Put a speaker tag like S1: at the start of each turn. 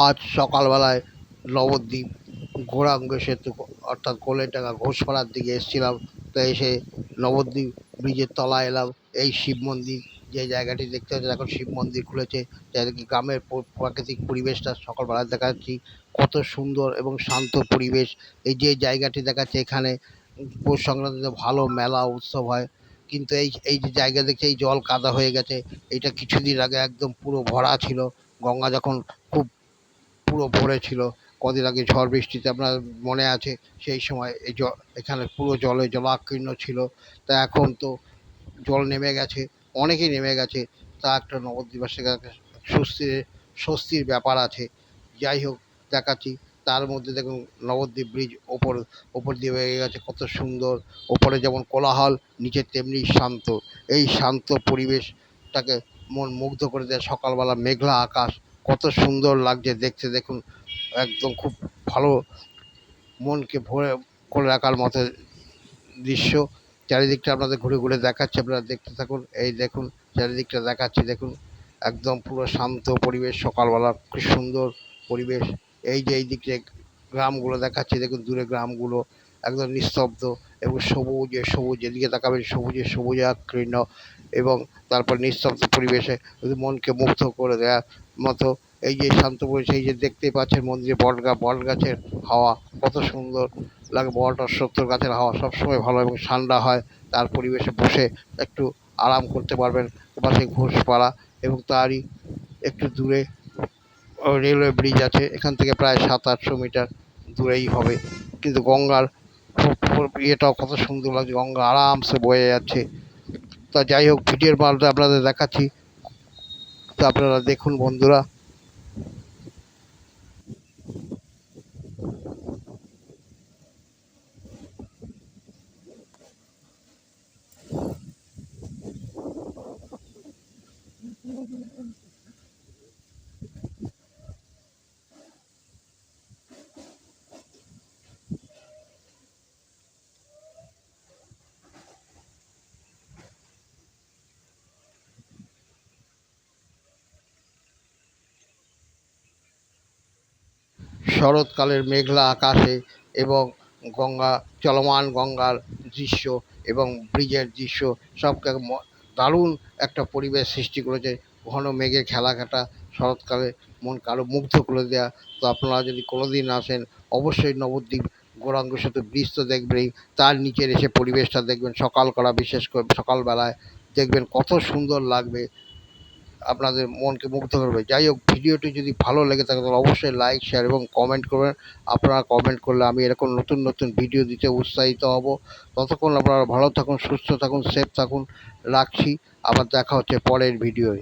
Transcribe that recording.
S1: আজ সকালবেলায় নবদ্বীপ গৌরাঙ্গ সেতু, অর্থাৎ কোলেরডাঙ্গা ঘোষপাড়ার দিকে এসেছিলাম। তো এসে নবদ্বীপ ব্রিজের তলায় এলাম। এই শিব মন্দির যে জায়গাটি দেখতে পাচ্ছেন, এখন শিব মন্দির খুলেছে। চারিদিকে গ্রামের প্রাকৃতিক পরিবেশটা সকালবেলা দেখাচ্ছি। কত সুন্দর এবং শান্ত পরিবেশ। এই যে জায়গাটি দেখাচ্ছে, এখানে পৌষ সংক্রান্তিতে ভালো মেলা উৎসব হয়। কিন্তু এই এই যে জায়গা দেখছি, এই জল কাদা হয়ে গেছে। এটা কিছুদিন আগে একদম পুরো ভরা ছিল। গঙ্গা যখন পুরো ভরে ছিল। কদিন আগে ঝড় বৃষ্টিতে আপনার মনে আছে? সেই সময় এই এখানে পুরো জলে জলাকীর্ণ ছিল। তা এখন তো জল নেমে গেছে, অনেকই নেমে গেছে। তা একটা নবদ্বীপবাসীর স্বস্তির স্বস্তির ব্যাপার আছে। যাই হোক, দেখাচ্ছি। তার মধ্যে দেখুন, নবদ্বীপ ব্রিজ ওপর ওপর দিয়ে হয়ে গেছে কত সুন্দর। ওপরে যেমন কোলাহল, নিচে তেমনি শান্ত। এই শান্ত পরিবেশটাকে মন মুগ্ধ করে দেয় সকালবেলা মেঘলা আকাশ। কত সুন্দর লাগছে দেখতে, দেখুন, একদম খুব ভালো মনকে ভরে, করে রাখার মতো দৃশ্য। চারিদিকটা আপনাদের ঘুরে ঘুরে দেখাচ্ছি, আপনারা দেখতে থাকুন। এই দেখুন, চারিদিকটা দেখাচ্ছি, দেখুন, একদম পুরো শান্ত পরিবেশ, সকালবেলা খুব সুন্দর পরিবেশ। এই যে এই দিকে গ্রামগুলো দেখাচ্ছি, দেখুন, দূরে গ্রামগুলো একদম নিস্তব্ধ এবং সবুজে, সবুজ যেদিকে তাকাবেন, সবুজে, সবুজাকীর্ণ এবং তারপর নিস্তব্ধ পরিবেশে মনকে মুগ্ধ করে দেওয়ার মতো এই যে শান্ত পরিবেশ, এই যে দেখতে পাচ্ছেন মন্দিরে বট গাছ বট গাছের হাওয়া, কত সুন্দর লাগে বট অশ্বত্থ গাছের হাওয়া, সবসময় ভালো এবং ঠান্ডা হয়। তার পরিবেশে বসে একটু আরাম করতে পারবেন পাশে ঘোষপাড়া এবং তারই একটু দূরে রেলওয়ে ব্রিজ আছে। এখান থেকে প্রায় সাত আটশো মিটার দূরেই হবে। কিন্তু গঙ্গার ইয়েটাও কত সুন্দর লাগছে। গঙ্গা আরামসে বয়ে যাচ্ছে। তা যাই হোক, ভিডিওর মালটা আপনাদের দেখাচ্ছি। তা আপনারা দেখুন বন্ধুরা। শরৎকালের মেঘলা আকাশে এবং গঙ্গা, চলমান গঙ্গার দৃশ্য এবং ব্রিজের দৃশ্য সবকে দারুণ একটা পরিবেশ সৃষ্টি করেছে। ঘন মেঘের খেলাঘাটা শরৎকালে মনকে আরও মুগ্ধ করে দেওয়া তো আপনারা যদি কোনো দিন আসেন, অবশ্যই নবদ্বীপ গৌরাঙ্গ সেতু ব্রিজ তো দেখবেনই তার নিচের এসে পরিবেশটা দেখবেন। সকাল করা বিশেষ করে সকালবেলায় দেখবেন কত সুন্দর লাগবে। আপনাদের মনকে মুগ্ধ করবে। যাই হোক, ভিডিওটি যদি ভালো লেগে থাকে, তাহলে অবশ্যই লাইক শেয়ার এবং কমেন্ট করবেন। আপনারা কমেন্ট করলে আমি এরকম নতুন নতুন ভিডিও দিতে উৎসাহিত হব। ততক্ষণ আপনারা ভালো থাকুন, সুস্থ থাকুন সেফ থাকুন। রাখছি। আবার দেখা হচ্ছে পরের ভিডিওয়